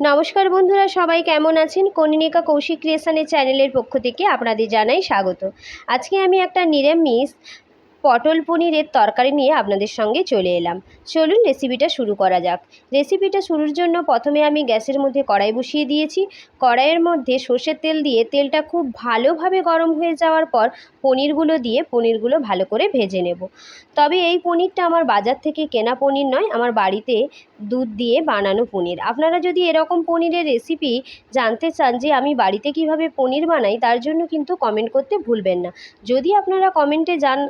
নমস্কার বন্ধুরা, সবাই কেমন আছেন? কনিনিকা কৌশিক ক্রিয়েশনের চ্যানেলের পক্ষ থেকে আপনাদের জানাই স্বাগত। আজকে আমি একটা নিরামিষ পটল পনিরের তরকারি নিয়ে আপনাদের সঙ্গে চলে এলাম। চলুন রেসিপিটা শুরু করা যাক। রেসিপিটা শুরুর জন্য প্রথমে আমি গ্যাসের মধ্যে কড়াই বসিয়ে দিয়েছি। কড়াইয়ের মধ্যে সর্ষের তেল দিয়ে তেলটা খুব ভালোভাবে গরম হয়ে যাওয়ার পর পনিরগুলো দিয়ে পনিরগুলো ভালো করে ভেজে নেব। তবে এই পনিরটা আমার বাজার থেকে কেনা পনির নয়, আমার বাড়িতে দুধ দিয়ে বানানো পনির। আপনারা যদি এরকম পনিরের রেসিপি জানতে চান যে আমি বাড়িতে কীভাবে পনির বানাই, তার জন্য কিন্তু কমেন্ট করতে ভুলবেন না। যদি আপনারা কমেন্টে জান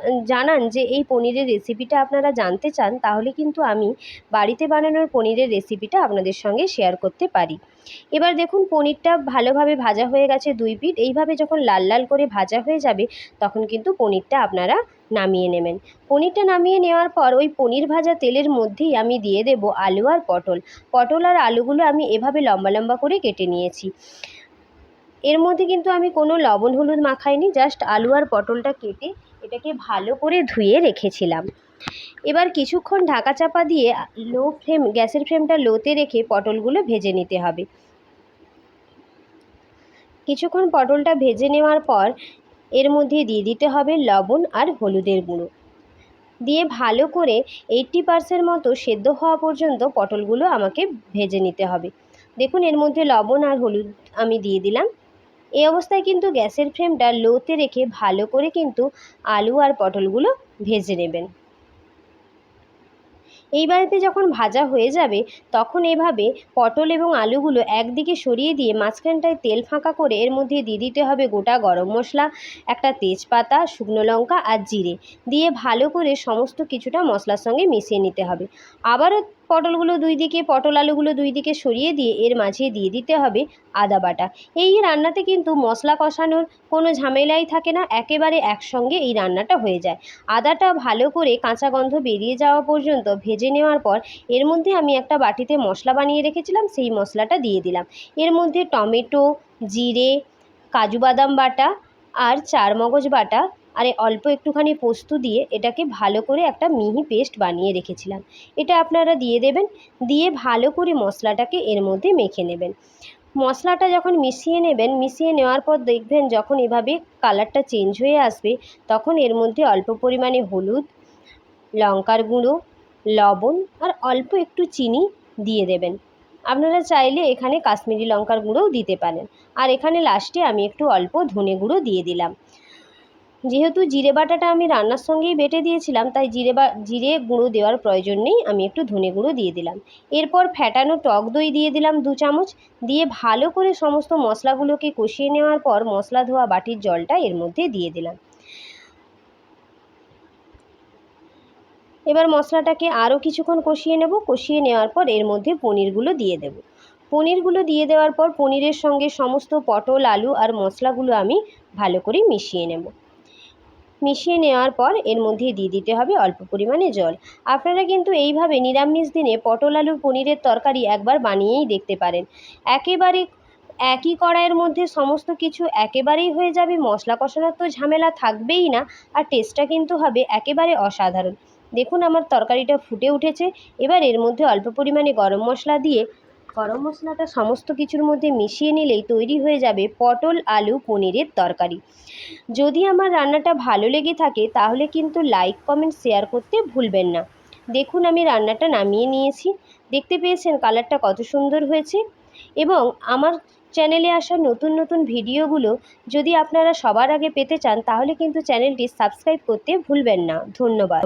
জানান যে, এই পনিরের রেসিপিটা আপনারা জানতে চান, তাহলে কিন্তু আমি বাড়িতে বানানোর পনিরের রেসিপিটা আপনাদের সঙ্গে শেয়ার করতে পারি। এবার দেখুন, পনিরটা ভালোভাবে ভাজা হয়ে গেছে দুই পিঠ। এইভাবে যখন লাল লাল করে ভাজা হয়ে যাবে, তখন কিন্তু পনিরটা আপনারা নামিয়ে নেবেন। পনিরটা নামিয়ে নেওয়ার পর ওই পনির ভাজা তেলের মধ্যেই আমি দিয়ে দেব আলু আর পটল। পটল আর আলুগুলো আমি এভাবে লম্বা লম্বা করে কেটে নিয়েছি। এর মধ্যে কিন্তু আমি কোনো লবণ হলুদ মাখাইনি জাস্ট আলু আর পটলটা কেটে এটাকে ভালো করে ধুয়ে রেখেছিলাম। এবার কিছুক্ষণ ঢাকা চাপা দিয়ে লো ফ্লেম গ্যাসের ফ্লেমটা লোতে রেখে পটলগুলো ভেজে নিতে হবে। কিছুক্ষণ পটলটা ভেজে নেওয়ার পর এর মধ্যে দিয়ে দিতে হবে লবণ আর হলুদের গুঁড়ো। দিয়ে ভালো করে এইট্টি পারসেন্ট মতো সেদ্ধ হওয়া পর্যন্ত পটলগুলো আমাকে ভেজে নিতে হবে। দেখুন, এর মধ্যে লবণ আর হলুদ আমি দিয়ে দিলাম। এই অবস্থায় কিন্তু গ্যাসের ফ্লেমটা লোতে রেখে ভালো করে কিন্তু আলু আর পটলগুলো ভেজে নেবেন। এইবারেতে যখন ভাজা হয়ে যাবে, তখন এভাবে পটল এবং আলুগুলো একদিকে সরিয়ে দিয়ে মাঝখানটায় তেল ফাঁকা করে এর মধ্যে দিয়ে দিতে হবে গোটা গরম মশলা, একটা তেজপাতা, শুকনো লঙ্কা আর জিরে। দিয়ে ভালো করে সমস্ত কিছুটা মশলার সঙ্গে মিশিয়ে নিতে হবে। আবারও পটলগুলো দুই দিকে, পটল আলুগুলো দুই দিকে সরিয়ে দিয়ে এর মাঝে দিয়ে দিতে হবে আদা বাটা। এই রান্নাতে কিন্তু মশলা কষানোর কোনো ঝামেলাই থাকে না, একেবারে একসঙ্গে এই রান্নাটা হয়ে যায়। আদাটা ভালো করে কাঁচা গন্ধ বেরিয়ে যাওয়া পর্যন্ত ভেজে নেওয়ার পর এর মধ্যে আমি একটা বাটিতে মশলা বানিয়ে রেখেছিলাম, সেই মশলাটা দিয়ে দিলাম। এর মধ্যে টমেটো, জিরে, কাজু বাদাম বাটা আর চার মগজ বাটা আর অল্প একটুখানি পোস্ত দিয়ে এটাকে ভালো করে একটা মিহি পেস্ট বানিয়ে রেখেছিলাম। এটা আপনারা দিয়ে দেবেন, দিয়ে ভালো করে মশলাটাকে এর মধ্যে মেখে নেবেন। মশলাটা যখন মিশিয়ে নেবেন, মিশিয়ে নেওয়ার পর দেখবেন যখন এভাবে কালারটা চেঞ্জ হয়ে আসবে, তখন এর মধ্যে অল্প পরিমাণে হলুদ, লঙ্কার গুঁড়ো, লবণ আর অল্প একটু চিনি দিয়ে দেবেন। আপনারা চাইলে এখানে কাশ্মীরি লঙ্কার গুঁড়োও দিতে পারেন। আর এখানে লাস্টে আমি একটু অল্প ধনে গুঁড়ো দিয়ে দিলাম। যেহেতু জিরে বাটাটা আমি রান্নার সঙ্গেই বেটে দিয়েছিলাম, তাই জিরে বা, জিরে গুঁড়ো দেওয়ার প্রয়োজন নেই, আমি একটু ধনে গুঁড়ো দিয়ে দিলাম। এরপর ফ্যাটানো টক দই দিয়ে দিলাম দু চামচ, দিয়ে ভালো করে সমস্ত মশলাগুলোকে কষিয়ে নেওয়ার পর মশলা ধোয়া বাটির জলটা এর মধ্যে দিয়ে দিলাম। এবার মশলাটাকে আরও কিছুক্ষণ কষিয়ে নেব, কষিয়ে নেওয়ার পর এর মধ্যে পনিরগুলো দিয়ে দেব। পনিরগুলো দিয়ে দেওয়ার পর পনিরের সঙ্গে সমস্ত পটল, আলু আর মশলাগুলো আমি ভালো করে মিশিয়ে নেব। মিশিয়ে নেওয়ার পর এর মধ্যে দিয়ে দিতে হবে অল্প পরিমাণে জল। আপনারা কিন্তু এইভাবে নিরামিষ দিনে পটল, আলু, পনিরের তরকারি একবার বানিয়েই দেখতে পারেন। একেবারে একই কড়াইয়ের মধ্যে সমস্ত কিছু একেবারেই হয়ে যাবে, মশলা কষানোর তো ঝামেলা থাকবেই না, আর টেস্টটা কিন্তু হবে একেবারে অসাধারণ। দেখুন আমার তরকারিটা ফুটে উঠেছে, এবার এর মধ্যে অল্প পরিমাণে গরম মশলা দিয়ে গরম মশলাটা সমস্ত কিছুর মধ্যে মিশিয়ে নিলেই তৈরি হয়ে যাবে পটল, আলু, পনিরের তরকারি। যদি আমার রান্নাটা ভালো লেগে থাকে, তাহলে কিন্তু লাইক কমেন্ট শেয়ার করতে ভুলবেন না। দেখুন, আমি রান্নাটা নামিয়ে নিয়েছি। দেখতে পেয়েছেন কালারটা কত সুন্দর হয়েছে। এবং আমার চ্যানেলে আসা নতুন নতুন ভিডিওগুলো যদি আপনারা সবার আগে পেতে চান, তাহলে কিন্তু চ্যানেলটি সাবস্ক্রাইব করতে ভুলবেন না। ধন্যবাদ।